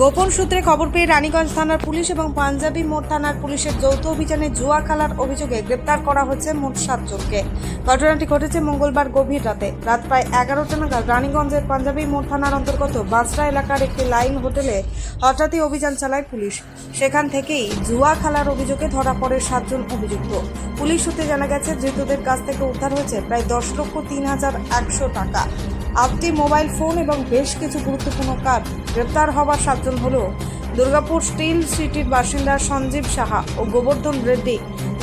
গোপন সূত্রে খবর পেয়ে রানীগঞ্জ থানার পুলিশ এবং পাঞ্জাবি মোড় থানার পুলিশের যৌথ অভিযানে জুয়া খেলার অভিযোগে গ্রেপ্তার করা হয়েছে মোট সাতজনকে ঘটনাটি ঘটেছে মঙ্গলবার গভীর রাতে। রাত প্রায় এগারোটা নাগাদ রানীগঞ্জের পাঞ্জাবি মোড় থানার অন্তর্গত বাসরা এলাকার একটি লাইন হোটেলে হঠাৎই অভিযান চালায় পুলিশ। সেখান থেকেই জুয়া খেলার অভিযোগে ধরা পড়ে সাতজন অভিযুক্ত। পুলিশ সূত্রে জানা গেছে, ধৃতদের কাছ থেকে উদ্ধার হয়েছে প্রায় দশ লক্ষ তিন হাজার একশো টাকা। আটটি মোবাইল ফোন এবং বেশ কিছু গুরুত্বপূর্ণ কার্ড। গ্রেপ্তার হওয়ার সাতজন হল দুর্গাপুর স্টিল সিটির বাসিন্দা সঞ্জীব সাহা ও গোবর্ধন রেড্ডি,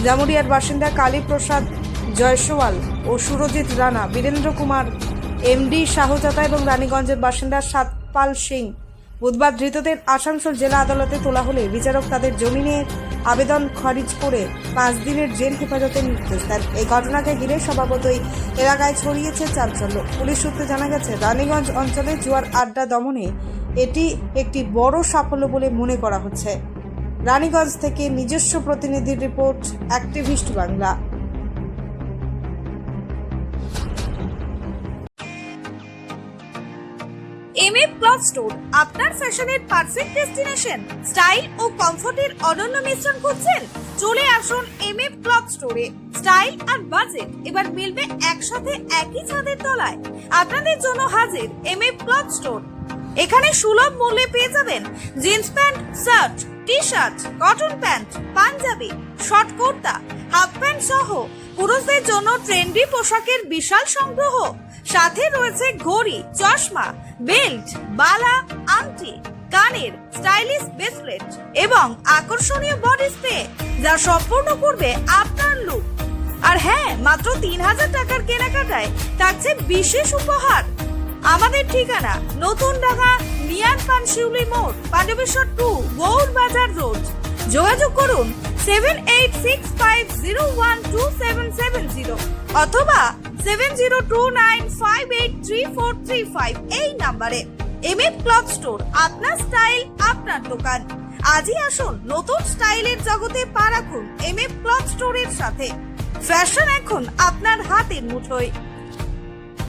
জামুরিয়ার বাসিন্দা কালীপ্রসাদ জয়সওয়াল ও সুরজিৎ রানা, বীরেন্দ্র কুমার এমডি শাহজাদা এবং রানীগঞ্জের বাসিন্দা সাতপাল সিং। বুধবার ধৃতদের আসানসোল জেলা আদালতে তোলা হলে বিচারক তাদের জমিনের আবেদন খারিজ করে পাঁচ দিনের জেল হেফাজতে নির্দেশ দেন। এই ঘটনাকে ঘিরে স্বভাবতই এলাকায় ছড়িয়েছে চাঞ্চল্য। পুলিশ সূত্রে জানা গেছে, রানীগঞ্জ অঞ্চলে জুয়ার আড্ডা দমনে এটি একটি বড় সাফল্য বলে মনে করা হচ্ছে। রানীগঞ্জ থেকে নিজস্ব প্রতিনিধির report, activist Bangla. M A cloth store আপনার ফ্যাশনের পারফেক্ট ডেস্টিনেশন স্টাইল ও কমফোর্টের অনন্য মিশ্রণ খুঁজছেন? চলে আসুন এম এ ক্লথ স্টোরে স্টাইল আর বাজেট এবার মিলবে একসাথে একই ছাদের তলায়। আপনাদের জন্য হাজির এম এ ক্লথ স্টোর এখানে সুলভ মূল্যে পেয়ে যাবেন jeans pant, shirt T shirt cotton pant, Punjabi, short kurta, half pant সহ পুরুষদের জন্য ট্রেন্ডি পোশাকের বিশাল সংগ্রহ। সাথে রয়েছে ঘড়ি, চশমা, বেল্ট, বালা, আংটি, কানের, স্টাইলিশ ব্রেসলেট এবং আকর্ষণীয় বডি স্প্রে যা সম্পূর্ণ করবে আপনার লুক আর হ্যাঁ মাত্র তিন হাজার টাকার কেনাকাটায় থাকছে বিশেষ উপহার। আমাদের ঠিকানা নতুন ঢাকা মিয়ান পান শিউলি মোড়, পাণ্ডবেশ্বর টু গৌর বাজার রোড। যোগাযোগ করুন seven eight six five zero one two seven seven zero অথবা seven zero two nine five eight three four three five এই নাম্বারে। এম এফ ক্লথ স্টোর আপনার স্টাইল আপনার দোকান। আজই আসুন নতুন স্টাইলের জগতে পা রাখুন এম এফ ক্লথ স্টোরের সাথে। ফ্যাশন এখন আপনার হাতের মুঠোয়।